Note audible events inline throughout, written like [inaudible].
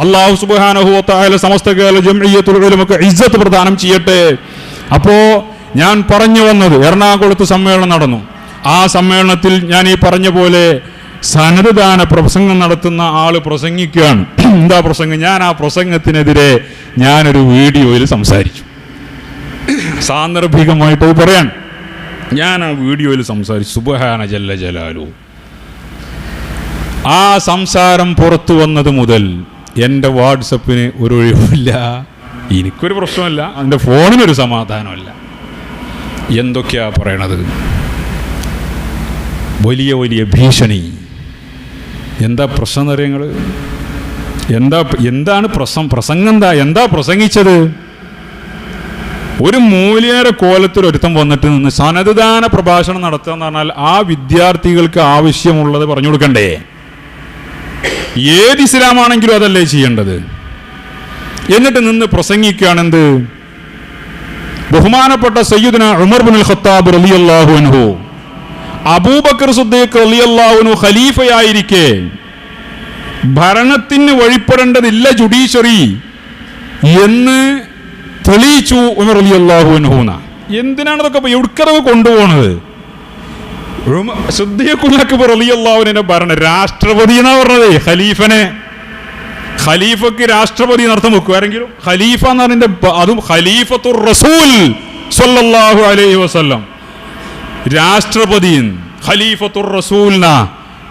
അള്ളാഹു സുബാനഹുല സമസ്ത കേരള ജംഇയ്യത്തുലമൊക്കെ ഇജ്ജത്ത് പ്രദാനം ചെയ്യട്ടെ. അപ്പോ ഞാൻ പറഞ്ഞു വന്നത് എറണാകുളത്ത് സമ്മേളനം നടന്നു. ആ സമ്മേളനത്തിൽ ഞാൻ ഈ പറഞ്ഞ പോലെ സനതദാന പ്രസംഗം നടത്തുന്ന ആൾ പ്രസംഗിക്കുകയാണ്. [clears throat] എന്താ പ്രസംഗം? ഞാൻ ആ പ്രസംഗത്തിനെതിരെ ഞാനൊരു വീഡിയോയിൽ സംസാരിച്ചു. സാന്ദർഭികമായിട്ട് പറയാൻ. ഞാൻ ആ വീഡിയോയിൽ സംസാരിച്ചു. സുബഹാന ജല്ല ജലാലു. ആ സംസാരം പുറത്തു വന്നത് മുതൽ എന്റെ വാട്സപ്പിന് ഒരു ഒഴിവില്ല എനിക്കൊരു പ്രശ്നമല്ല. എന്റെ ഫോണിനൊരു സമാധാനമല്ല. എന്തൊക്കെയാ പറയണത്? വലിയ വലിയ ഭീഷണി. എന്താ പ്രശ്നം നിറയങ്ങൾ എന്താ എന്താണ് പ്രസം പ്രസംഗം എന്താ? എന്താ പ്രസംഗിച്ചത്? ഒരു മൂല്യര കോലത്തിൽ ഒരുത്തം വന്നിട്ട് നിന്ന് സനതുദാന പ്രഭാഷണം നടത്തുക എന്ന് പറഞ്ഞാൽ ആ വിദ്യാർത്ഥികൾക്ക് ആവശ്യമുള്ളത് പറഞ്ഞു കൊടുക്കണ്ടേ? ഏത് ഇസ്ലാമാണെങ്കിലും അതല്ലേ ചെയ്യേണ്ടത്? എന്നിട്ട് നിന്ന് പ്രസംഗിക്കുകയാണെന്ത്? ബഹുമാനപ്പെട്ട സയ്യുദിന ഉമർ ബിൻ ഖത്താബ് റളിയല്ലാഹു അൻഹു. അബൂബക്കർ സുദ്ദീഖ് റളിയല്ലാഹു ഖലീഫയായിരിക്കെ. ഭരണത്തിന് വഴിപ്പെടേണ്ടതില്ല ജുഡീഷ്യറി എന്ന് തെളിയിച്ചു ഉമർ റളിയല്ലാഹു അൻഹുന. എന്തിനാണ് ഇതൊക്കെ എടുക്കറവ് എവിടുക്കതൊക്കെ റളിയല്ലാഹുവിനെ പറഞ്ഞ രാഷ്ട്രപതി എന്നാ പറഞ്ഞത്? ഖലീഫനെ. ഖലീഫക്ക് രാഷ്ട്രപതി നടത്തം വെക്കും. ആരെങ്കിലും? ഖലീഫ എന്ന് പറഞ്ഞ അതും ഖലീഫത്തുർ റസൂൽ സല്ലല്ലാഹു അലൈഹി വസല്ലം. രാഷ്ട്രപതി ഖലീഫത്തുർ റസൂലിന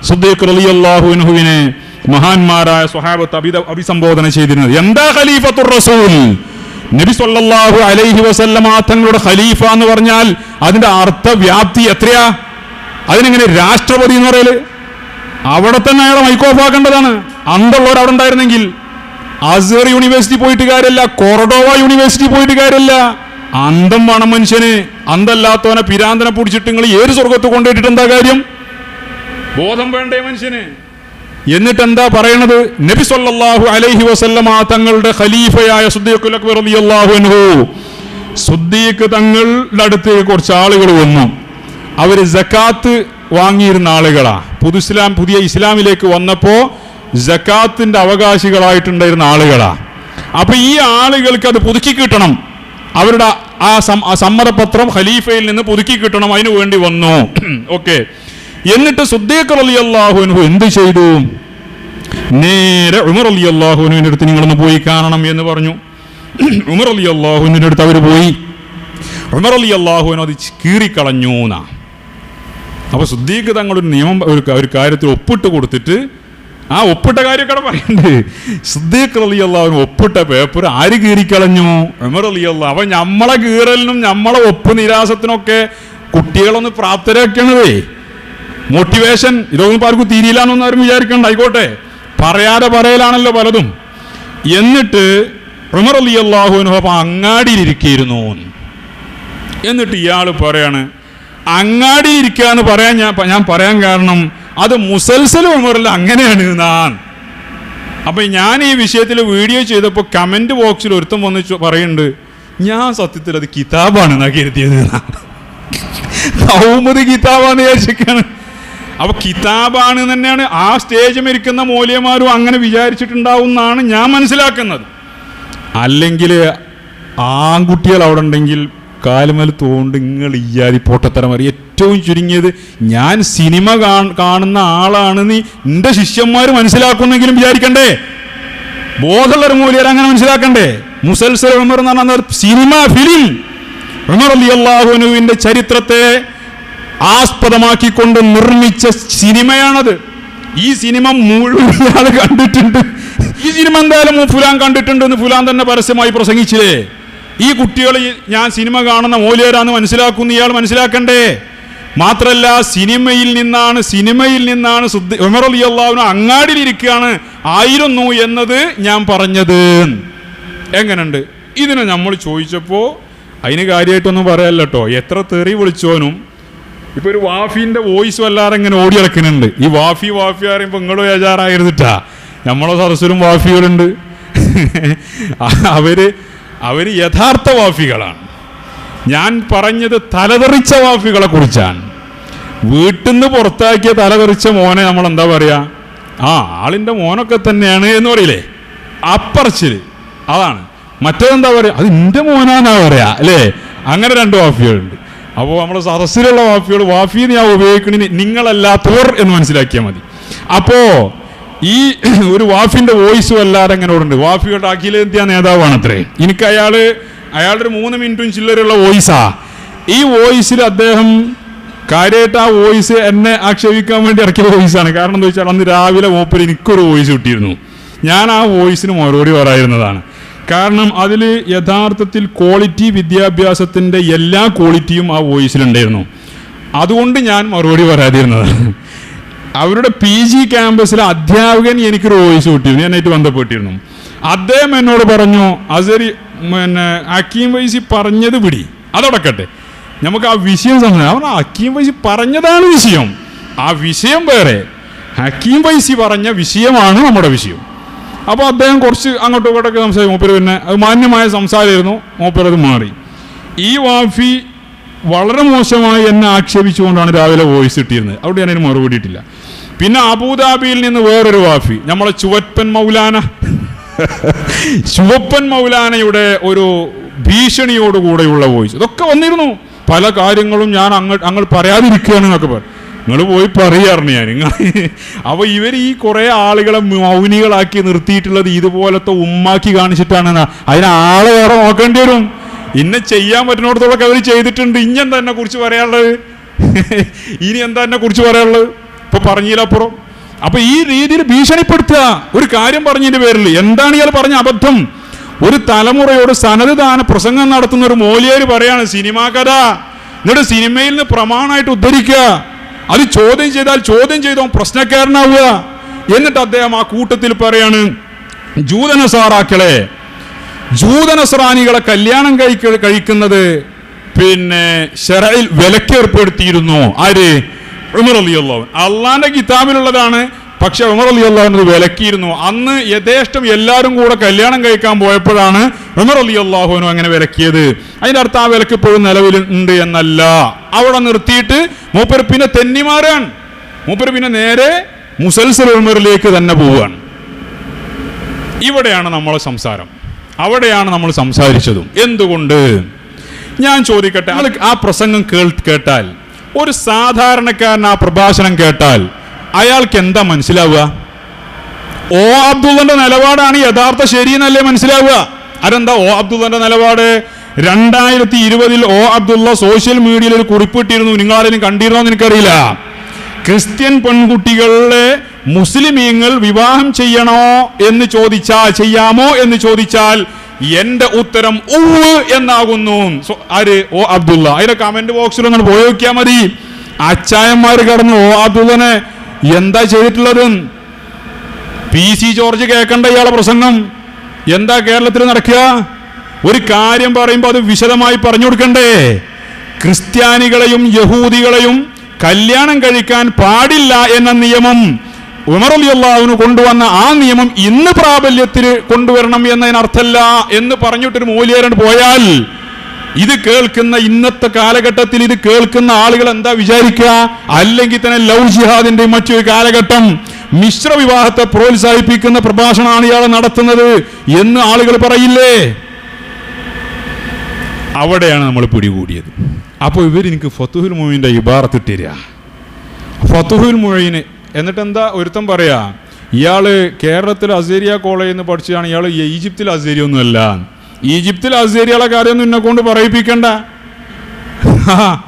സുദ്ദീഖ് റളിയല്ലാഹു അൻഹുവിനെ മഹാന്മാരായ സ്വഹാബത്ത് അഭിത അഭിസംബോധന ചെയ്തിരുന്നത്. എന്താ ഖലീഫത്തുർ റസൂൽ? നബി സല്ലല്ലാഹു അലൈഹി വസല്ലമ തങ്ങളുടെ ഖലീഫ എന്ന് പറഞ്ഞാൽ അതിന്റെ അർത്ഥവ്യാപ്തി എത്രയാ? അതിനെങ്ങനെ രാഷ്ട്രപതി എന്ന് പറയൽ? അവിടെ തന്നെ അയാളെ മൈക്ക് ഓഫ് ആക്കേണ്ടതാണ്. അന്തുള്ളവർ അവിടെ ഉണ്ടായിരുന്നെങ്കിൽ അസർ യൂണിവേഴ്സിറ്റി പോയിട്ട് കാര്യമല്ല കൊറഡോവ യൂണിവേഴ്സിറ്റി പോയിട്ട് കാര്യമല്ല അന്തം വേണം മനുഷ്യന്. അന്തല്ലാത്തവനെ പിരാന്തനെ പിടിച്ചിട്ട് നിങ്ങൾ ഏത് സ്വർഗത്ത് കൊണ്ടുപോയിട്ട് എന്താ കാര്യം? ബോധം വേണ്ടേ മനുഷ്യന്? എന്നിട്ട് എന്താ പറയണത്? നബി സല്ലാഹു അലൈഹി വസല്ലമ തങ്ങളുടെ ഖലീഫയായ സുദ്ദീഖുൽ അക്ബർ സുദ്ദീഖ് തങ്ങളുടെ അടുത്തേക്ക് കുറച്ച് ആളുകൾ വന്നു. അവർ ജക്കാത്ത് വാങ്ങിയിരുന്ന ആളുകളാണ് പുതു ഇസ്ലാം പുതിയ ഇസ്ലാമിലേക്ക് വന്നപ്പോൾ ജക്കാത്തിന്റെ അവകാശികളായിട്ടുണ്ടായിരുന്ന ആളുകളാണ് അപ്പോൾ ഈ ആളുകൾക്ക് അത് പുതുക്കി കിട്ടണം. അവരുടെ ആ സമ്മതപത്രം ഖലീഫയിൽ നിന്ന് പുതുക്കി കിട്ടണം അതിനു വേണ്ടി വന്നു. [clears throat] ഓക്കെ. എന്നിട്ട് സുദ്ദീഖ് അലി അള്ളാഹുനു എന്ത് ചെയ്തു? നേരെ ഉമർ അലി അള്ളാഹുനുവിന്റെ അടുത്ത് നിങ്ങളൊന്ന് പോയി കാണണം എന്ന് പറഞ്ഞു. [clears throat] ഉമർ അലി അള്ളാഹുനുവിന്റെ അടുത്ത് അവർ പോയി. ഉമർ അലി അള്ളാഹുവിന് അത് കീറിക്കളഞ്ഞു അപ്പൊ സുദ്ദീഖ് തങ്ങളൊരു നിയമം ഒരു കാര്യത്തിൽ ഒപ്പിട്ട് കൊടുത്തിട്ട് ആ ഒപ്പിട്ട കാര്യമൊക്കെ പറയണ്ടേ സുദ്ദീഖ് അലി അള്ളാഹുവിന് ഒപ്പിട്ട പേപ്പർ ആര് കീറിക്കളഞ്ഞു എമർ അലി അള്ളാഹ് അപ്പൊ നമ്മളെ കീറലിനും നമ്മളെ ഒപ്പ് നിരാസത്തിനൊക്കെ കുട്ടികളൊന്ന് പ്രാപ്തരാക്കണതേ മോട്ടിവേഷൻ ഇതൊന്നും പാർക്ക് ആർക്കും തിരിയില്ലാന്നൊന്നും ആരും വിചാരിക്കണ്ട. ആയിക്കോട്ടെ. പറയാതെ പറയലാണല്ലോ പലതും. എന്നിട്ട് ഉമർ അലി അള്ളാഹുവിനോ അപ്പൊ അങ്ങാടിയിലിരിക്കുന്നു എന്നിട്ട് ഇയാൾ പറയാണ് അങ്ങാടി ഇരിക്കുക എന്ന് പറയാൻ ഞാൻ ഞാൻ പറയാൻ കാരണം അത് മുസൽസൽ ഉമറിൽ അങ്ങനെയാണ് നാൻ അപ്പൊ ഞാൻ ഈ വിഷയത്തിൽ വീഡിയോ ചെയ്തപ്പോൾ കമന്റ് ബോക്സിൽ ഒരുത്തം വന്ന് പറയുന്നുണ്ട് ഞാൻ സത്യത്തിൽ അത് കിതാബാണ് എന്നാ കരുതിയത് ഔമത് കിതാബാണ് കിതാബാന്ന് വിചാരിച്ചിരിക്കാണ്. അപ്പൊ കിതാബാണ് തന്നെയാണ് ആ സ്റ്റേജ് ഇരിക്കുന്ന മൂല്യമാരും അങ്ങനെ വിചാരിച്ചിട്ടുണ്ടാവും എന്നാണ് ഞാൻ മനസ്സിലാക്കുന്നത്. അല്ലെങ്കിൽ ആൺകുട്ടികൾ അവിടെ ഉണ്ടെങ്കിൽ കാലുമൽ തോണ്ട് നിങ്ങൾ ഇയാതി പൊട്ടത്തരം അറിയ ഏറ്റവും ചുരുങ്ങിയത് ഞാൻ സിനിമ കാണുന്ന ആളാണ് നീ നിന്റെ ശിഷ്യന്മാർ മനസ്സിലാക്കുന്നെങ്കിലും വിചാരിക്കണ്ടേ? ബോധമുള്ളൊരു മൂല്യർ അങ്ങനെ മനസ്സിലാക്കണ്ടേ? മുസൽസൽ ഉമർ എന്ന് പറഞ്ഞാൽ സിനിമ ഫിലിം ഉമർ അലി അള്ളാഹുനുവിന്റെ ചരിത്രത്തെ ആസ്പദമാക്കിക്കൊണ്ട് നിർമ്മിച്ച സിനിമയാണത്. ഈ സിനിമ മുഴുവൻ കണ്ടിട്ടുണ്ട്. ഈ സിനിമ എന്തായാലും ഫുലാൻ കണ്ടിട്ടുണ്ട് എന്ന് ഫുലാൻ തന്നെ പരസ്യമായി പ്രസംഗിച്ചില്ലേ? ഈ കുട്ടികൾ ഞാൻ സിനിമ കാണുന്ന മൂല്യരാന്ന് മനസ്സിലാക്കുന്നു. ഇയാൾ മനസ്സിലാക്കണ്ടേ? മാത്രല്ല സിനിമയിൽ നിന്നാണ് സിനിമയിൽ നിന്നാണ് ഉമർ അലി അള്ളാഹുന അങ്ങാടിയിലിരിക്കുകയാണ്. ആയിരുന്നു എന്നത് ഞാൻ പറഞ്ഞത്. എങ്ങനുണ്ട്? ഇതിനെ നമ്മൾ ചോദിച്ചപ്പോൾ അതിന് കാര്യമായിട്ടൊന്നും പറയാല്ല കേട്ടോ എത്ര തെറി വിളിച്ചോനും ഇപ്പൊ ഒരു വാഫിന്റെ വോയിസ് വല്ലാതെ ഇങ്ങനെ ഓടി കിടക്കുന്നുണ്ട് ഈ വാഫി വാഫി പറയുമ്പോൾ ഇങ്ങളും ഏജാറായിരുന്നിട്ടാ നമ്മളെ സദസ്സിലും വാഫികളുണ്ട്. [laughs] അവർ അവർ യഥാർത്ഥ വാഫികളാണ്. ഞാൻ പറഞ്ഞത് തലതെറിച്ച വാഫികളെ കുറിച്ചാണ്. വീട്ടിൽ നിന്ന് പുറത്താക്കിയ തലതെറിച്ച മോനെ നമ്മൾ എന്താ പറയാ? ആ ആളിന്റെ മോനൊക്കെ തന്നെയാണ് എന്ന് പറയില്ലേ? അപ്പറച്ചിൽ അതാണ്. മറ്റേതെന്താ പറയാ? അത് എന്റെ മോനാന്നാ പറയാ അല്ലേ? അങ്ങനെ രണ്ട് വാഫികളുണ്ട്. അപ്പോൾ നമ്മൾ സദസ്സിലുള്ള വാഫികൾ വാഫി ഞാൻ ഉപയോഗിക്കണേ നിങ്ങളല്ലാത്തവർ എന്ന് മനസ്സിലാക്കിയാൽ മതി. അപ്പോ ഈ [clears throat] ഒരു വാഫിന്റെ വോയിസും അല്ലാതെ അങ്ങനെ ഉണ്ട് വാഫിയുടെ അഖിലേന്ത്യാ നേതാവാണ് അത്രേ എനിക്ക് അയാൾ ഒരു മൂന്ന് മിനിറ്റും ചില്ലറുള്ള വോയിസാ. ഈ വോയിസിൽ അദ്ദേഹം കാര്യമായിട്ട് ആ വോയിസ് എന്നെ ആക്ഷേപിക്കാൻ വേണ്ടി ഇറക്കിയ വോയിസാണ്. കാരണം എന്താ വെച്ചാൽ അന്ന് രാവിലെ മൂപ്പര് എനിക്കൊരു വോയിസ് കിട്ടിയിരുന്നു. ഞാൻ ആ വോയിസിന് മറുപടി പറയായിരുന്നതാണ് കാരണം അതിൽ യഥാർത്ഥത്തിൽ ക്വാളിറ്റി വിദ്യാഭ്യാസത്തിന്റെ എല്ലാ ക്വാളിറ്റിയും ആ വോയിസിലുണ്ടായിരുന്നു. അതുകൊണ്ട് ഞാൻ മറുപടി പറയാതിരുന്നതാണ് അവരുടെ പി ജി ക്യാമ്പസിലെ അധ്യാപകൻ എനിക്കൊരു വോയിസ് കിട്ടിയിരുന്നു. ഞാനായിട്ട് ബന്ധപ്പെട്ടിരുന്നു. അദ്ദേഹം എന്നോട് പറഞ്ഞു അസരി പിന്നെ അക്കീം വൈസി പറഞ്ഞത് പിടി അതടക്കട്ടെ. നമുക്ക് ആ വിഷയം സംസാരിക്കാം അവൻ അക്കീം വൈസി പറഞ്ഞതാണ് വിഷയം. ആ വിഷയം വേറെ. ഹക്കീം വൈസി പറഞ്ഞ വിഷയമാണ് നമ്മുടെ വിഷയം. അപ്പോൾ അദ്ദേഹം കുറച്ച് അങ്ങോട്ടും ഇങ്ങോട്ടൊക്കെ സംസാരിക്കും മൂപ്പര് പിന്നെ അത് മാന്യമായ സംസാരമായിരുന്നു. മൂപ്പര് അത് മാറി. ഈ വാഫി വളരെ മോശമായി എന്നെ ആക്ഷേപിച്ചുകൊണ്ടാണ് രാവിലെ വോയിസ് കിട്ടിയിരുന്നത്. അവിടെ ഞാനതിന് മറുപടി ഇട്ടില്ല. പിന്നെ അബുദാബിയിൽ നിന്ന് വേറൊരു വാഫി. നമ്മളെ ചുവപ്പൻ മൗലാന. ചുവപ്പൻ മൗലാനയുടെ ഒരു ഭീഷണിയോടുകൂടെയുള്ള വോയിസ് ഇതൊക്കെ വന്നിരുന്നു. പല കാര്യങ്ങളും ഞാൻ അങ്ങ് അങ്ങ് പറയാതിരിക്കുകയാണ് എന്നൊക്കെ പറഞ്ഞു നിങ്ങൾ പോയി പറയാറുണ്ട് ഞാൻ. നിങ്ങൾ അപ്പൊ ഇവർ ഈ കുറെ ആളുകളെ മൗനികളാക്കി നിർത്തിയിട്ടുള്ളത് ഇതുപോലത്തെ ഉമ്മാക്കി കാണിച്ചിട്ടാണ്. അതിന് ആളെ വേറെ നോക്കേണ്ടി വരും. ഇന്നെ ചെയ്യാൻ പറ്റുന്നിടത്തോളൊക്കെ അവർ ചെയ്തിട്ടുണ്ട്. ഇനി എന്താ എന്നെ കുറിച്ച് പറയാനുള്ളത്? ഇനി എന്താ എന്നെ കുറിച്ച് പറയാനുള്ളത്? ഇപ്പൊ പറഞ്ഞില്ലപ്പുറം അപ്പൊ ഈ രീതിയിൽ ഭീഷണിപ്പെടുത്തുക. ഒരു കാര്യം പറഞ്ഞതിന്റെ പേരിൽ എന്താണ് ഇയാൾ പറഞ്ഞ അബദ്ധം? ഒരു തലമുറയോട് സനതുദാന പ്രസംഗം നടത്തുന്ന ഒരു മോലിയേര് പറയാണ് സിനിമാ കഥ. എന്നിട്ട് സിനിമയിൽ നിന്ന് പ്രമാണമായിട്ട് ഉദ്ധരിക്കുക. അത് ചോദ്യം ചെയ്താൽ ചോദ്യം ചെയ്തോ പ്രശ്നക്കാരനാവുക. എന്നിട്ട് അദ്ദേഹം ആ കൂട്ടത്തിൽ പറയാണ് ജൂതനസാറാക്കളെ ജൂതനസ്രാനികളെ കല്യാണം കഴിക്ക കഴിക്കുന്നത് പിന്നെ ഷെറയിൽ വിലക്കേർപ്പെടുത്തിയിരുന്നു. ആര്? ഉമർ അലി അള്ളാഹു അള്ളാന്റെ കിതാബിലുള്ളതാണ്. പക്ഷെ ഉമർ അലി അള്ളാഹുവിന് വിലക്കിയിരുന്നു. അന്ന് യഥേഷ്ടം എല്ലാവരും കൂടെ കല്യാണം കഴിക്കാൻ പോയപ്പോഴാണ് ഉമർ അലി അള്ളാഹുവിനും അങ്ങനെ വിലക്കിയത്. അതിന്റെ അർത്ഥം ആ വിലക്ക് ഇപ്പോഴും നിലവിലുണ്ട് എന്നല്ല. അവിടെ നിർത്തിയിട്ട് മൂപ്പർ പിന്നെ തെന്നിമാരാണ് മൂപ്പർ പിന്നെ നേരെ മുസൽസൽ ഉമറിലേക്ക് തന്നെ പോവുകയാണ്. ഇവിടെയാണ് നമ്മൾ സംസാരം. അവിടെയാണ് നമ്മൾ സംസാരിച്ചതും. എന്തുകൊണ്ട്? ഞാൻ ചോദിക്കട്ടെ. ആ പ്രസംഗം കേൾ കേട്ടാൽ ഒരു സാധാരണക്കാരൻ ആ പ്രഭാഷണം കേട്ടാൽ അയാൾക്ക് എന്താ മനസ്സിലാവുക? ഓ അബ്ദുള്ളന്റെ നിലപാടാണ് യഥാർത്ഥ ശരിയെന്നല്ലേ മനസ്സിലാവുക? അതെന്താ ഓ അബ്ദുള്ളന്റെ നിലപാട്? രണ്ടായിരത്തി ഇരുപതിൽ ഓ അബ്ദുള്ള സോഷ്യൽ മീഡിയയിൽ ഒരു കുറിപ്പിട്ടിരുന്നു. നിങ്ങൾ ആരെങ്കിലും കണ്ടിരുന്നോ എന്ന് എനിക്കറിയില്ല. ക്രിസ്ത്യൻ പെൺകുട്ടികളെ മുസ്ലിമീങ്ങൾ വിവാഹം ചെയ്യണോ എന്ന് ചോദിച്ചാൽ ചെയ്യാമോ എന്ന് ചോദിച്ചാൽ എന്റെ ഉത്തരം ഊ എന്നാകുന്നു. ആര്? ഓ അബ്ദുള്ള. അതിന്റെ കമന്റ് ബോക്സിൽ ഒന്ന് പോയി മതി. അച്ചായന്മാർ കടന്നു ഓ അബ്ദുള്ളനെ എന്താ ചെയ്തിട്ടുള്ളത്? പി സി ജോർജ് കേൾക്കണ്ട ഇയാളെ പ്രസംഗം. എന്താ കേരളത്തിൽ നടക്കുക? ഒരു കാര്യം പറയുമ്പോൾ അത് വിശദമായി പറഞ്ഞു കൊടുക്കണ്ടേ? ക്രിസ്ത്യാനികളെയും യഹൂദികളെയും കല്യാണം കഴിക്കാൻ പാടില്ല എന്ന നിയമം ഉമർ അലി അള്ളാഹുവിന് കൊണ്ടുവന്ന ആ നിയമം ഇന്ന് പ്രാബല്യത്തിൽ കൊണ്ടുവരണം എന്നതിനർത്ഥമല്ല എന്ന് പറഞ്ഞിട്ടൊരു മൂല്യരൻ പോയാൽ ഇത് കേൾക്കുന്ന ഇന്നത്തെ കാലഘട്ടത്തിൽ ഇത് കേൾക്കുന്ന ആളുകൾ എന്താ വിചാരിക്കുക? അല്ലെങ്കിൽ തന്നെ ലവ് ജിഹാദിന്റെ മറ്റൊരു കാലഘട്ടം മിശ്ര വിവാഹത്തെ പ്രോത്സാഹിപ്പിക്കുന്ന പ്രഭാഷണമാണ് ഇയാൾ നടത്തുന്നത് എന്ന് ആളുകൾ പറയില്ലേ? അവിടെയാണ് നമ്മൾ പിടികൂടിയത്. അപ്പോൾ ഇവർ എനിക്ക് ഫത്തുഹുൽ മൊയ്ന്റെ ഇബാറത്ത് തരിക ഫത്തുഹുൽ മൊയ്ന് എന്നിട്ട് എന്താ ഒരുത്തൻ പറയാ ഇയാൾ കേരളത്തിൽ അസേരിയ കോളേജിൽ നിന്ന് പഠിച്ചതാണ് ഇയാൾ ഈജിപ്തിൽ അസേരിയ ഒന്നുമല്ല. ഈജിപ്തിൽ അസേരിയയുടെ കാര്യമൊന്നും എന്നെ കൊണ്ട് പറയിപ്പിക്കണ്ട. [laughs]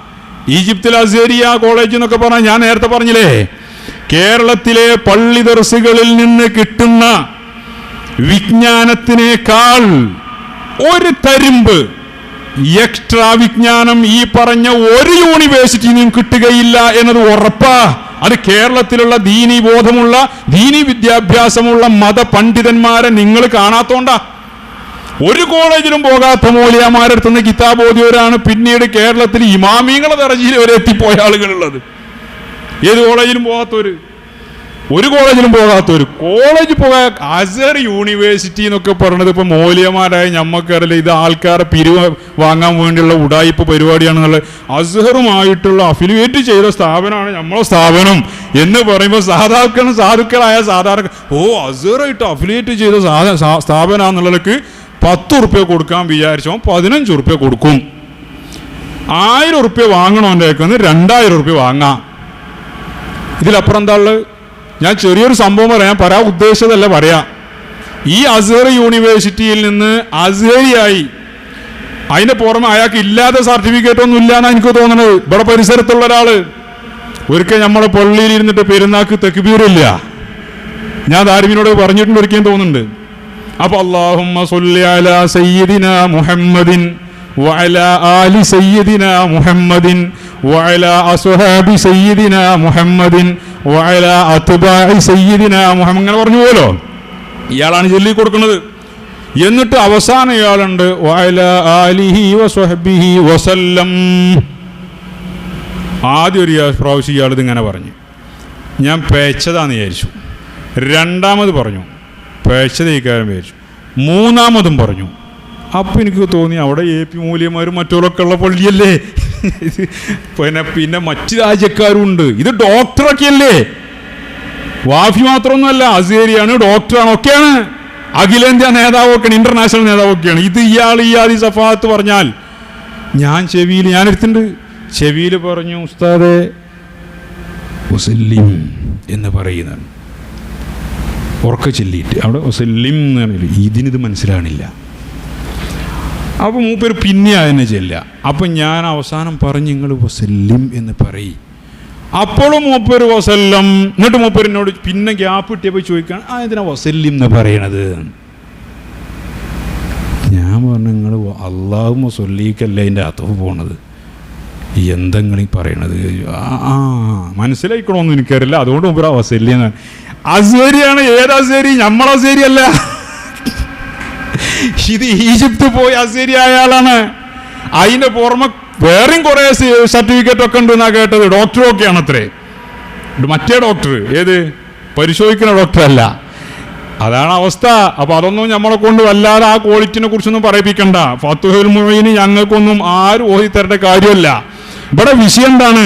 ഈജിപ്തിൽ അസേരിയ കോളേജ് എന്നൊക്കെ പറഞ്ഞാൽ ഞാൻ നേരത്തെ പറഞ്ഞില്ലേ കേരളത്തിലെ പള്ളി ദർസുകളിൽ നിന്ന് കിട്ടുന്ന വിജ്ഞാനത്തിനേക്കാൾ ഒരു തരിമ്പ് എക്സ്ട്രാ വിജ്ഞാനം ഈ പറഞ്ഞ ഒരു യൂണിവേഴ്സിറ്റിയും കിട്ടുകയില്ല എന്നത് ഉറപ്പാ. അത് കേരളത്തിലുള്ള ദീനി ബോധമുള്ള ദീനി വിദ്യാഭ്യാസമുള്ള മത പണ്ഡിതന്മാരെ നിങ്ങൾ കാണാത്തോണ്ടാ. ഒരു കോളേജിലും പോകാത്ത മൂല്യമാരടുത്ത് അടുത്തുനിന്ന് കിതാബ് പിന്നീട് കേരളത്തിൽ ഇമാമിങ്ങളെ ദറജിയിൽ വരെ എത്തിപ്പോയ ആളുകളുള്ളത്. ഏത് കോളേജിലും പോകാത്തവര് ഒരു കോളേജിലും പോകാത്തവർ കോളേജ് പോകാ അസർ യൂണിവേഴ്സിറ്റി എന്നൊക്കെ പറഞ്ഞത് ഇപ്പൊ മൂല്യമാരായ ഞമ്മക്കറിയില്ല ഇത് ആൾക്കാരെ പിരിവ് വാങ്ങാൻ വേണ്ടിയുള്ള ഉടായിപ്പ് പരിപാടിയാണെന്നുള്ളത്. അസഹറുമായിട്ടുള്ള അഫിലിയേറ്റ് ചെയ്ത സ്ഥാപനമാണ് നമ്മളെ സ്ഥാപനം എന്ന് പറയുമ്പോൾ സാധാരണ സാധുക്കളായ സാധാരണ ഓ അസറായിട്ട് അഫിലിയേറ്റ് ചെയ്ത സാധ- സാ- സ്ഥാപനമാണെന്നുള്ളവർക്ക് പത്ത് ഉറുപ്പ്യ കൊടുക്കാൻ വിചാരിച്ചോ പതിനഞ്ച് ഉറുപ്പ്യ കൊടുക്കും. ആയിരം ഉറുപ്പ്യ വാങ്ങണോന്റെ രണ്ടായിരം ഉറുപ്പ്യ വാങ്ങാം. ഇതിലപ്പുറം എന്താ ഉള്ളത്? ഞാൻ ചെറിയൊരു സംഭവം പറയാം ഞാൻ പറയാൻ ഉദ്ദേശിച്ചതല്ല പറയാം ഈ അസർ യൂണിവേഴ്സിറ്റിയിൽ നിന്ന് അസേരിയായി അതിന്റെ പുറമെ അയാൾക്ക് ഇല്ലാത്ത സർട്ടിഫിക്കറ്റ് ഒന്നും ഇല്ലാന്നാണ് എനിക്ക് തോന്നുന്നത് ഇവിടെ പരിസരത്തുള്ള ഒരാള് ഒരിക്കൽ നമ്മളെ പള്ളിയിൽ ഇരുന്നിട്ട് പെരുന്നാക്ക് തെക്കുബീറില്ല ഞാൻ ദാരിമിനോട് പറഞ്ഞിട്ടുണ്ട് ഒരിക്കലും തോന്നുന്നുണ്ട് അപ്പൊ അള്ളാഹുമ്മ സല്ലി അലാ സയ്യിദിന മുഹമ്മദിൻ وعلى آل سيدنا محمد وعلى أصحاب سيدنا محمد മുഹമ്മങ്ങൾ പറഞ്ഞു പോലോ ഇയാളാണ് ചൊല്ലി കൊടുക്കുന്നത്. എന്നിട്ട് അവസാനം ഇയാളുണ്ട് ആദ്യ ഒരു പ്രാവശ്യം ഇയാൾ ഇതിങ്ങനെ പറഞ്ഞു. ഞാൻ പേച്ചതാന്ന് വിചാരിച്ചു. രണ്ടാമത് പറഞ്ഞു. പേച്ചതയിക്കാരം വിചാരിച്ചു. മൂന്നാമതും പറഞ്ഞു. അപ്പം എനിക്ക് തോന്നി അവിടെ എ പി മൂല്യമാരും മറ്റുള്ളവരൊക്കെ ഉള്ള പള്ളിയല്ലേ? പിന്നെ പിന്നെ മറ്റു രാജ്യക്കാരുണ്ട്. ഇത് ഡോക്ടറൊക്കെ അല്ലേ വാഫി മാത്രമൊന്നുമല്ല അസേരിയാണ് ഡോക്ടറാണ് ഒക്കെയാണ്. അഖിലേന്ത്യാ നേതാവൊക്കെയാണ് ഇന്റർനാഷണൽ നേതാവൊക്കെയാണ്. ഇത് ഇയാൾ ഈ ആദി സഫാത്ത് പറഞ്ഞാൽ ഞാൻ ചെവിയിൽ ഞാൻ എടുത്തിട്ടുണ്ട് ചെവിയിൽ പറഞ്ഞു ഉസ്താദെ മുസല്ലിം എന്ന് പറയുന്നതാണ് ഉറക്ക ചെല്ലിയിട്ട് അവിടെ മുസല്ലിം എന്ന് പറഞ്ഞില്ല? ഇതിനിത് മനസ്സിലാണില്ല. അപ്പോൾ മൂപ്പര് പിന്നെ അതിനെ ചെല്ല അപ്പം ഞാൻ അവസാനം പറഞ്ഞ് നിങ്ങൾ വസല്ലിം എന്ന് പറയും. അപ്പോഴും മൂപ്പര് വസല്ലം. എന്നിട്ട് മൂപ്പരിനോട് പിന്നെ ഗ്യാപ്പ് കിട്ടിയപ്പോൾ ചോദിക്കുകയാണ് ആ എന്തിനാ വസല്ലിം എന്ന് പറയണത്? ഞാൻ പറഞ്ഞു നിങ്ങൾ അള്ളാഹു മൊസല്ലീക്കല്ല അതിന്റെ അത്തഫ് പോണത്? എന്തെങ്കിലും പറയണത്? ആ മനസ്സിലായിക്കണമെന്ന് എനിക്കറിയില്ല. അതുകൊണ്ട് മുമ്പ് ആ വസല്ലിയെന്നാണ് അസേരിയാണ് ഏത് അസേരി? ഇത് ഈജിപ്ത് പോയി അസേരി ആയ ആളാണ്. അതിന്റെ പുറമെ വേറെയും കുറെ സർട്ടിഫിക്കറ്റ് ഒക്കെ ഉണ്ട് എന്നാ കേട്ടത് ഡോക്ടറും ഒക്കെയാണ് അത്രേ മറ്റേ ഡോക്ടർ ഏത്? പരിശോധിക്കുന്ന ഡോക്ടറല്ല അതാണ് അവസ്ഥ. അപ്പൊ അതൊന്നും നമ്മളെ കൊണ്ട് വല്ലാതെ ആ ക്വാളിറ്റിനെ കുറിച്ചൊന്നും പറയിപ്പിക്കണ്ട. ഫത്തുഹുൽ മുഴീന് ഞങ്ങൾക്കൊന്നും ആരും ഓഹി തരേണ്ട കാര്യമല്ല. ഇവിടെ വിഷയം എന്താണ്?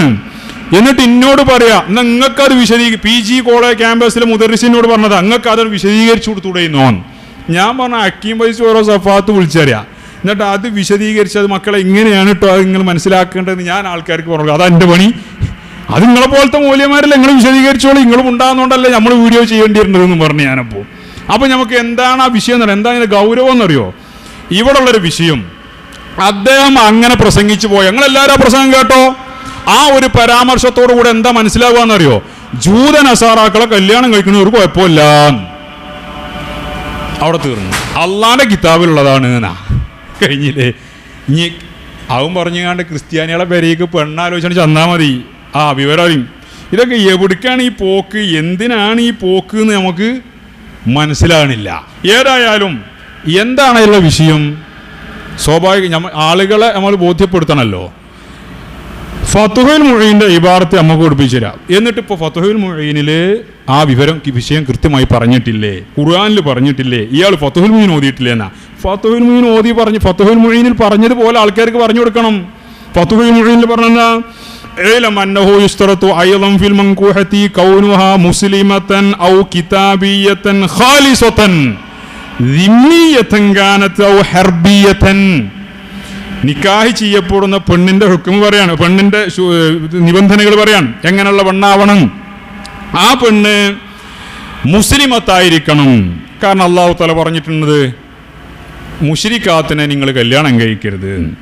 എന്നിട്ട് ഇന്നോട് പറയാ നിങ്ങൾക്കത് നിങ്ങൾക്ക് അത് വിശദീകരി പി ജി കോളേജ് ക്യാമ്പസിലെ മുദർസിനോട് പറഞ്ഞത് നിങ്ങൾക്ക് അത് വിശദീകരിച്ചു കൊടുത്തുകൂടെയെന്നോ ഞാൻ പറഞ്ഞ അക്കീം വൈസ് ഓരോ സഫാത്ത് വിളിച്ചറിയാ. എന്നിട്ട് അത് വിശദീകരിച്ച് അത് മക്കളെ ഇങ്ങനെയാണ് കേട്ടോ അത് നിങ്ങൾ മനസ്സിലാക്കേണ്ടതെന്ന് ഞാൻ ആൾക്കാർക്ക് പറഞ്ഞു അതാ എന്റെ പണി. അത് നിങ്ങളെ പോലത്തെ മൂല്യമാരല്ല നിങ്ങൾ വിശദീകരിച്ചോളൂ. നിങ്ങളും ഉണ്ടാകുന്നതുകൊണ്ടല്ലേ നമ്മൾ വീഡിയോ ചെയ്യേണ്ടിയിരുന്നതെന്ന് പറഞ്ഞു ഞാനപ്പോൾ. അപ്പോൾ നമുക്ക് എന്താണ് ആ വിഷയം എന്ന് എന്താ ഇതിന്റെ ഗൗരവം എന്നറിയോ? ഇവിടെ ഉള്ളൊരു വിഷയം. അദ്ദേഹം അങ്ങനെ പ്രസംഗിച്ചു പോയി. ഞങ്ങളെല്ലാവരും ആ പ്രസംഗം കേട്ടോ? ആ ഒരു പരാമർശത്തോടു കൂടെ എന്താ മനസ്സിലാവുക എന്നറിയോ? ജൂത നസാറാക്കളെ കല്യാണം കഴിക്കുന്ന ഒരു കുഴപ്പമില്ല അവിടെ തീർന്നു. അള്ളാന്റെ കിതാബിലുള്ളതാണ് എന്നാ. കഴിഞ്ഞില്ലേ? ഇനി അവൻ പറഞ്ഞുകാണ്ട് ക്രിസ്ത്യാനികളെ പെരേക്ക് പെണ്ണാലോചന ചെന്നാൽ മതി. ആ വിവരം ഇതൊക്കെ എവിടേക്കാണ് ഈ പോക്ക്? എന്തിനാണ് ഈ പോക്ക് എന്ന് നമുക്ക് മനസ്സിലാകണില്ല ഏതായാലും എന്താണ് അതിലുള്ള വിഷയം? സ്വാഭാവിക ആളുകളെ നമ്മൾ ബോധ്യപ്പെടുത്തണമല്ലോ ഫത്തുഹുൽ മുഴീൻ്റെ ഇബാറത്തെ നമുക്ക് പഠിപ്പിച്ചു തരാം എന്നിട്ട് ഇപ്പോൾ ഫത്തുഹുൽ മുഴീനില് ആ വിവരം ഈ വിഷയം കൃത്യമായി പറഞ്ഞിട്ടില്ലേ ഖുർആനിൽ പറഞ്ഞിട്ടില്ലേ ഇയാൾ ഫത്തുഹുൽ മുഴീൻ ഓതിയിട്ടില്ലേ എന്നാ ഫത്തുഹുൽ മുഴീൻ ഓതി പറഞ്ഞ് ഫത്തുഹുൽ മുഴീനിൽ പറഞ്ഞതുപോലെ ആൾക്കാർക്ക് പറഞ്ഞു കൊടുക്കണം ഫത്തുഹുൽ മുഴീനിൽ പറഞ്ഞ اعلم أنه يشترط أيضا في المنكوحة كونها مسلمة أو كتابية خالصة ذمية كانت أو حربية നിക്കാഹ് ചെയ്യപ്പെടുന്ന പെണ്ണിന്റെ ഹുക്കും പറയാണ്. പെണ്ണിന്റെ നിബന്ധനകൾ പറയാണ്. എങ്ങനെയുള്ള പെണ്ണാവണം? ആ പെണ്ണ് മുസ്ലിമത്തായിരിക്കണം. കാരണം അള്ളാഹു തല പറഞ്ഞിട്ടുള്ളത് മുഷിരിക്കാത്തിനെ നിങ്ങൾ കല്യാണം കഴിക്കരുത്.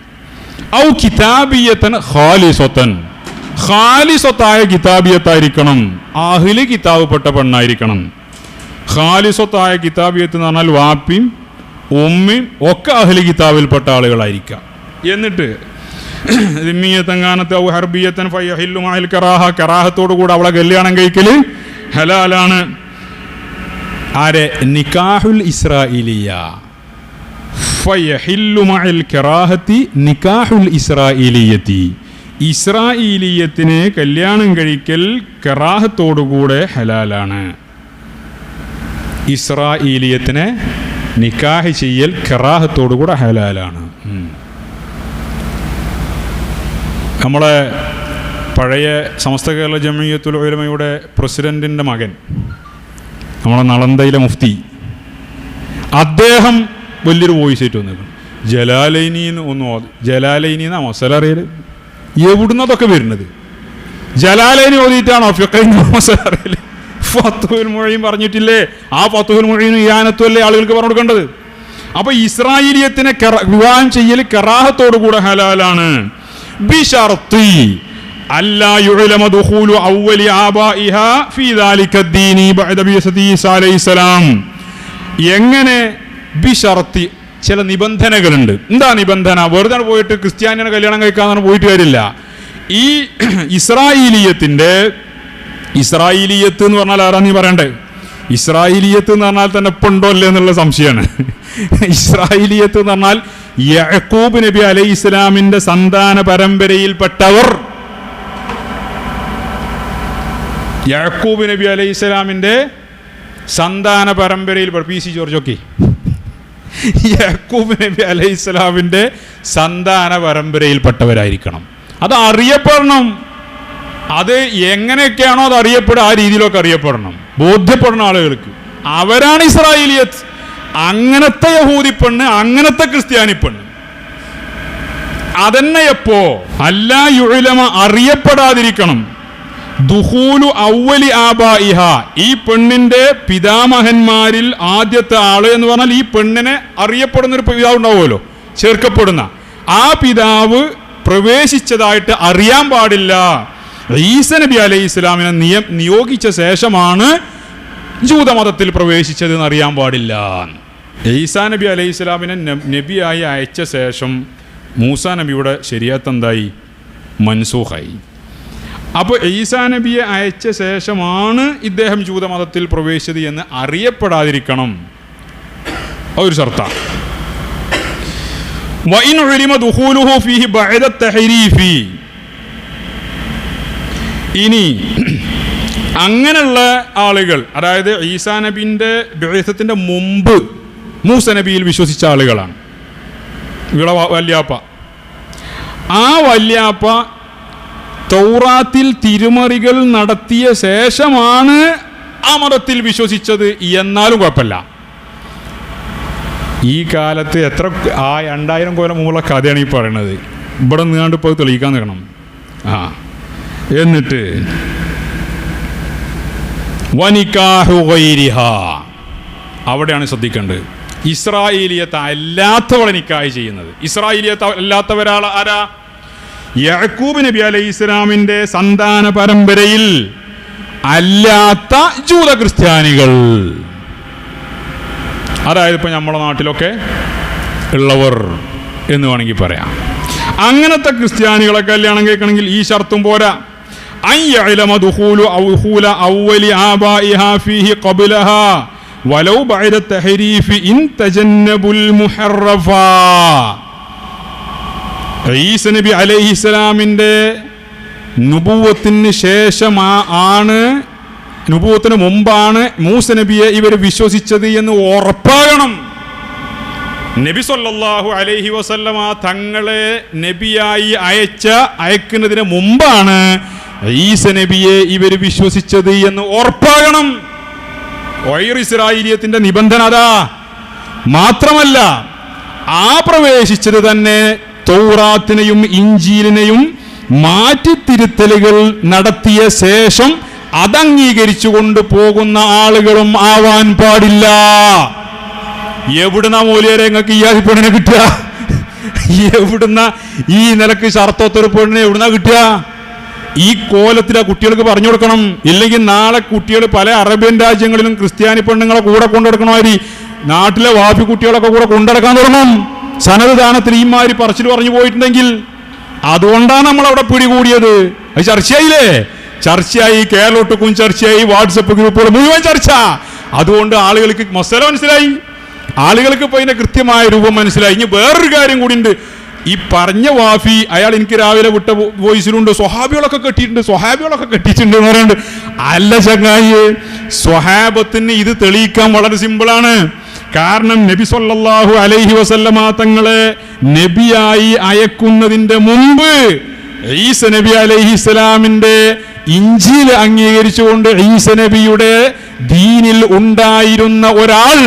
ഔ കിതാബിയത്തൻ ഖാലിസത്തൻ. ഖാലിസത്തായ കിതാബിയത്തായിരിക്കണം. ആഹിൽ കിതാബ് പെണ്ണായിരിക്കണം. ഖാലിസത്തായ കിതാബിയത്ത് എന്ന് പറഞ്ഞാൽ വാപ്പിയും ഉമ്മയും ഒക്കെ അഹ്ലി കിതാബിൽപ്പെട്ട ആളുകളായിരിക്കാം. എന്നിട്ട് ദിമ്മിയത്തങ്കാനത്ത് ഔ ഹർബിയത്തൻ ഫയഹില്ലു മാഹിൽ കറാഹ. കറാഹത്തോടു കൂടെ അവളെ കല്യാണം കഴിക്കൽ ഹലാലാണ്. ആരെ? നിക്കാഹുൽ ഇസ്രായിലിയ ഫയഹില്ലു മഅൽ കറാഹത്തി നിക്കാഹുൽ ഇസ്രായിലിയത്തി ഇസ്രായേലിയത്തിന് കല്യാണം കഴിക്കൽ കറാഹത്തോടുകൂടെ ഹലാലാണ്. ഇസ്രായേലിയത്തിനെ നിക്കാഹ് ചെയ്യൽ കറാഹത്തോടുകൂടെ ഹലാലാണ്. നമ്മളെ പഴയ സമസ്ത കേരള ജമിയത്തുൽ ഉലമയുടെ പ്രസിഡന്റിന്റെ മകൻ നമ്മളെ നളന്തയിലെ മുഫ്തി അദ്ദേഹം വലിയൊരു വോയിസ് ആയിട്ട് വന്നിരുന്നു. ജലാലൈനിന്ന് ഒന്ന് ജലാലൈനി എന്നാ മസല അറിയൽ? എവിടുന്ന് അതൊക്കെ വരുന്നത്? ജലാലൈനി ഓതിയിട്ടാണോ മസല അറിയൽ? ഫത്തുഹുൽ മൊഴിയും പറഞ്ഞിട്ടില്ലേ? ആ ഫത്തുഹുൽ മൊഴിയും യാനത്തും അല്ലേ ആളുകൾക്ക് പറഞ്ഞു കൊടുക്കേണ്ടത്? അപ്പൊ ഇസ്രായേലിയത്തിനെ വിവാഹം ചെയ്യൽ കറാഹത്തോടു കൂടെ ഹലാലാണ്. എങ്ങനെ ചില നിബന്ധനകളുണ്ട്. എന്താ നിബന്ധന? വെറുതെ പോയിട്ട് ക്രിസ്ത്യാനിയുടെ കല്യാണം കഴിക്കാൻ പോയിട്ട് കാര്യമില്ല. ഈ [clears throat] ഇസ്രായേലിയത്തിന്റെ ഇസ്രായേലിയത്ത് എന്ന് പറഞ്ഞാൽ ആരാ നീ പറയണ്ടേ? ഇസ്രായേലിയത്ത് എന്ന് പറഞ്ഞാൽ തന്നെ ഇപ്പൊ അല്ലേ എന്നുള്ള സംശയമാണ് [laughs] ഇസ്രായേലിയത്ത് എന്ന് പറഞ്ഞാൽ യഹൂബ് നബി അലൈഹി ഇസ്ലാമിന്റെ സന്താന പരമ്പരയിൽപ്പെട്ടവർ. യഹക്കൂബ് നബി അലൈഹി ഇസ്ലാമിന്റെ സന്താന പരമ്പരയിൽ പി സി ജോർജ് ഓക്കെ യാക്കൂബ് നബി അലൈഹി ഇസ്ലാമിന്റെ സന്താന പരമ്പരയിൽപ്പെട്ടവരായിരിക്കണം. അത് അറിയപ്പെടണം. അത് എങ്ങനെയൊക്കെയാണോ അത് അറിയപ്പെടുക ആ രീതിയിലൊക്കെ അറിയപ്പെടണം. ബോധ്യപ്പെടണം ആളുകൾക്ക്. അവരാണ് ഇസ്രായേലിയത്ത്. അങ്ങനത്തെ യഹൂദി പെണ്ണ് അങ്ങനത്തെ ക്രിസ്ത്യാനി പെണ്ണ്. അതെന്നെയപ്പോ അല്ലാ യുഴലമ അറിയപ്പെടാതിരിക്കണം. ദുഹൂലു ഔവലി ആബായിഹ ഈ പെണ്ണിന്റെ പിതാമഹന്മാരിൽ ആദ്യത്തെ ആൾ എന്ന് പറഞ്ഞാൽ ഈ പെണ്ണിനെ അറിയപ്പെടുന്ന ഒരു പിതാവ് ഉണ്ടാവുമല്ലോ ചേർക്കപ്പെടുന്ന. ആ പിതാവ് പ്രവേശിച്ചതായിട്ട് അറിയാൻ പാടില്ല. ഈസ നബി അലൈഹി ഇസ്ലാമിനെ നിയ നിയോഗിച്ച ശേഷമാണ് ജൂതമതത്തിൽ പ്രവേശിച്ചത് അറിയാൻ പാടില്ല. ഈസാ നബി അലൈഹി ഇസ്ലാമിനെ നബിയായി അയച്ച ശേഷം മൂസ നബിയുടെ ശരിയത്ത് എന്തായി? മൻസൂഹായി അപ്പോൾ ഈസാ നബിയെ അയച്ച ശേഷമാണ് ഇദ്ദേഹം ജൂതമതത്തിൽ പ്രവേശിച്ചത് എന്ന് അറിയപ്പെടാതിരിക്കണം. ഒരു ചർത്ത ഇനി അങ്ങനെയുള്ള ആളുകൾ അതായത് ഈസാ നബിന്റെ ബിഴസത്തിന്റെ മുമ്പ് മൂസ നബിയിൽ വിശ്വസിച്ച ആളുകളാണ്. വിള വല്യാപ്പ. ആ വല്യാപ്പ തൗറാത്തിൽ തിരുമറികൾ നടത്തിയ ശേഷമാണ് ആ മതത്തിൽ വിശ്വസിച്ചത് എന്നാലും കുഴപ്പമില്ല. ഈ കാലത്ത് എത്ര ആ രണ്ടായിരം കൊല്ലം മുമ്പുള്ള കഥയാണ് ഈ പറയണത്. ഇവിടെ നിന്നാണ്ട് ഇപ്പോൾ തെളിയിക്കാൻ നിൽക്കണം. ആ. എന്നിട്ട് വനിക്കാഹുഹ അവിടെയാണ് ശ്രദ്ധിക്കേണ്ടത്. ഇസ്രായേലിയത്ത് അല്ലാത്തവളെനിക്കായി ചെയ്യുന്നത്. ഇസ്രായേലിയത്ത് അല്ലാത്തവരാൾ ആരാ? യാക്കൂബ് നബി അലൈഹി ഇസ്ലാമിന്റെ സന്താന പരമ്പരയിൽ അല്ലാത്ത ജൂത ക്രിസ്ത്യാനികൾ. അതായത് ഇപ്പൊ നമ്മുടെ നാട്ടിലൊക്കെ ഉള്ളവർ എന്ന് വേണമെങ്കിൽ പറയാം. അങ്ങനത്തെ ക്രിസ്ത്യാനികളെ കല്യാണം കേൾക്കണമെങ്കിൽ ഈ ഷർത്തും പോരാ. അൻ ഔഹൂല ഔവലി ആബാ ആബാഇഹാ ഫീഹി വലൗ ബഅദ തഹരീഫ് ഇൻ തജന്നബുൽ മുഹറഫാ. ഈസ നബി അലൈഹിസ്സലാമിന്റെ നുബൂവത്തിന് ശേഷം ആണ് നുപൂവത്തിന് മുമ്പാണ് മൂസ നബിയെ ഇവർ വിശ്വസിച്ചത് എന്ന് ഉറപ്പാകണം. നബി സല്ലല്ലാഹു അലൈഹി വസല്ലമ തങ്ങളെ നബിയായി അയച്ച അയക്കുന്നതിന് മുമ്പാണ് ഈസ നബിയെ ഇവർ വിശ്വസിച്ചത് എന്ന് ഉറപ്പാകണം. വൈർ ഇസ്രായേലിയത്തിന്റെ നിബന്ധന അതാ. മാത്രമല്ല ആ പ്രവേശിച്ചത് തന്നെ തൗറാത്തിനെയും ഇഞ്ചീലിനെയും മാറ്റിത്തിരുത്തലുകൾ നടത്തിയ ശേഷം അതംഗീകരിച്ചു കൊണ്ട് പോകുന്ന ആളുകളും ആവാൻ പാടില്ല. എവിടുന്ന മൂല്യരെ നിങ്ങൾക്ക് ഈ പെണ്ണിനെ കിട്ടുക? എവിടുന്ന ഈ നിലയ്ക്ക് ശർത്തോത്തൊരു പെണ്ണിനെ എവിടുന്ന കിട്ടുക? ഈ കോലത്തിൽ ആ കുട്ടികൾക്ക് പറഞ്ഞു കൊടുക്കണം. ഇല്ലെങ്കിൽ നാളെ കുട്ടികൾ പല അറേബ്യൻ രാജ്യങ്ങളിലും ക്രിസ്ത്യാനി പെണ്ണുങ്ങളെ കൂടെ കൊണ്ടുനടക്കണമാതിരി നാട്ടിലെ വാപ്പി കുട്ടികളൊക്കെ കൂടെ കൊണ്ടുനടക്കാൻ തുടങ്ങും. സനത് ദാനത്തിൽ ഈ മാതിരി പറച്ചിൽ പറഞ്ഞു പോയിട്ടുണ്ടെങ്കിൽ അതുകൊണ്ടാണ് നമ്മൾ അവിടെ പിടികൂടിയത്. അത് ചർച്ചയായില്ലേ? ചർച്ചയായി കേരളൊട്ടുക്കും ചർച്ചയായി വാട്സപ്പ് ഗ്രൂപ്പുകൾ മുഴുവൻ ചർച്ച. അതുകൊണ്ട് ആളുകൾക്ക് മസല മനസ്സിലായി. ആളുകൾക്ക് ഇപ്പോൾ അതിന്റെ കൃത്യമായ രൂപം മനസ്സിലായി. ഇനി വേറൊരു കാര്യം കൂടി ഉണ്ട്. ഈ പറഞ്ഞ വാഫി അയാൾ എനിക്ക് രാവിലെ വിട്ട വോയിസിലുണ്ട്. സ്വഹാബികളൊക്കെ കെട്ടിയിട്ടുണ്ട്. സ്വഹാബികളൊക്കെ കെട്ടിയിട്ടുണ്ട് എന്ന് പറയുന്നുണ്ട്. അല്ല ചങ്ങായി സ്വഹാബത്തിന് ഇത് തെളിയിക്കാൻ വളരെ സിമ്പിളാണ് കാരണം നബി സല്ലല്ലാഹു അലൈഹി വസല്ലമ തങ്ങളെ നബിയായി അയക്കുന്നതിന്റെ മുമ്പ് ഈസ നബി അലൈഹി ഇസ്ലാമിന്റെ ഇഞ്ചിയിൽ അംഗീകരിച്ചുകൊണ്ട് ഈസ നബിയുടെ ദീനിൽ ഉണ്ടായിരുന്ന ഒരാൾ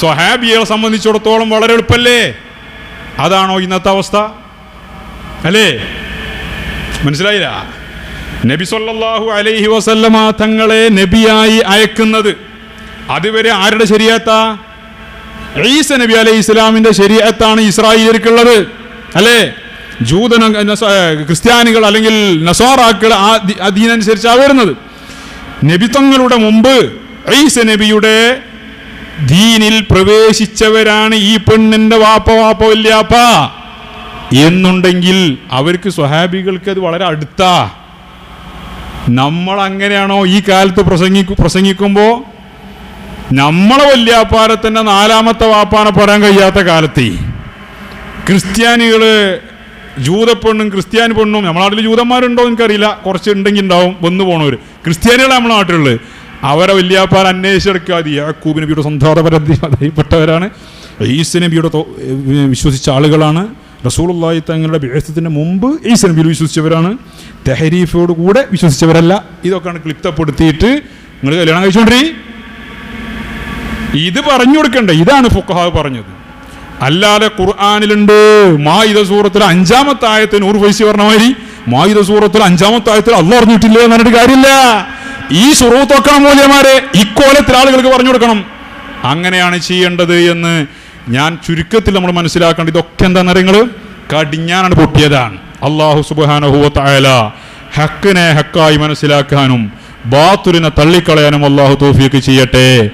സ്വഹാബിയെ സംബന്ധിച്ചിടത്തോളം വളരെ എളുപ്പല്ലേ? അതാണോ ഇന്നത്തെ അവസ്ഥ? അല്ലേ? മനസ്സിലായില്ല? നബി സല്ലല്ലാഹു അലൈഹി വസല്ലമ തങ്ങളെ നബിയായി അയക്കുന്നത് അതുവരെ ആരുടെ ശരിയത്താ ഈസ നബി അലൈഹി ഇസ്ലാമിന്റെ ശരിയത്താണ് ഇസ്രായേലിക്കുള്ളത് അല്ലേ? ജൂതന ക്രിസ്ത്യാനികൾ അല്ലെങ്കിൽ നസോറാക്കൾ ആ അതിനനുസരിച്ചാണ് വരുന്നത്. നബിത്വങ്ങളുടെ മുമ്പ് ഈസ നബിയുടെ ദീനിൽ പ്രവേശിച്ചവരാണ് ഈ പെണ്ണിന്റെ വാപ്പ വാപ്പ വല്യാപ്പ. എന്നുണ്ടെങ്കിൽ അവർക്ക് സ്വഹാബികൾക്ക് അത് വളരെ അടുത്താ. നമ്മൾ അങ്ങനെയാണോ ഈ കാലത്ത് പ്രസംഗിക്കു പ്രസംഗിക്കുമ്പോൾ നമ്മളെ വല്യാപ്പാരെ തന്നെ നാലാമത്തെ വാപ്പാനെ പറയാൻ കഴിയാത്ത കാലത്ത്. ക്രിസ്ത്യാനികൾ ജൂതപ്പെണ്ണും ക്രിസ്ത്യാനി പെണ്ണും നമ്മുടെ നാട്ടിൽ ജൂതന്മാരുണ്ടോ എനിക്കറിയില്ല. കുറച്ച് ഉണ്ടെങ്കിൽ ഉണ്ടാവും വന്നു പോണവര്. ക്രിസ്ത്യാനികളെ നമ്മുടെ നാട്ടിലുള്ളത്. അവരെ വല്യാപ്പാർ അന്വേഷിച്ചെടുക്കുക. അത് യാക്കൂബ് നബിയുടെ സന്താപരപ്പെട്ടവരാണ് ഈസ് നബിയുടെ വിശ്വസിച്ച ആളുകളാണ്. റസൂലുള്ളാഹി തങ്ങളുടെ ബേസത്തിന് മുമ്പ് ഈസ് നബിയിൽ വിശ്വസിച്ചവരാണ്. തെഹരീഫോട് കൂടെ വിശ്വസിച്ചവരല്ല. ഇതൊക്കെയാണ് ക്ലിപ്തപ്പെടുത്തിയിട്ട് നിങ്ങൾ കല്യാണം കഴിച്ചുകൊണ്ടിരി ഇത് പറഞ്ഞു കൊടുക്കണ്ടേ. ഇതാണ് ഫുക്കഹാവ് പറഞ്ഞത്. അല്ലാതെ ഖുർആാനിലുണ്ട്. മായുധ സൂറത്തിൽ അഞ്ചാമത്തായത്തിന് ഊർവൈസി പറഞ്ഞ മാതിരി മായുധ സൂറത്തിൽ അഞ്ചാമത്തായത്തിൽ അല്ല അറിഞ്ഞിട്ടില്ല എന്നൊരു കാര്യമില്ല. ഈ സുറൂത്തൊക്കെ മൂല്യമാരെ ഇക്കോലത്തിൽ ആളുകൾക്ക് പറഞ്ഞു കൊടുക്കണം. അങ്ങനെയാണ് ചെയ്യേണ്ടത് എന്ന് ഞാൻ ചുരുക്കത്തിൽ നമ്മൾ മനസ്സിലാക്കേണ്ടത് ഇതൊക്കെ എന്താ നിറങ്ങൾ കടിഞ്ഞാനാണ് പൊട്ടിയതാണ്. അള്ളാഹു സുബാനഹുല ഹക്കിനെ ഹക്കായി മനസ്സിലാക്കാനും ബാത്തുലിനെ തള്ളിക്കളയാനും അള്ളാഹു തോഫിയൊക്കെ ചെയ്യട്ടെ.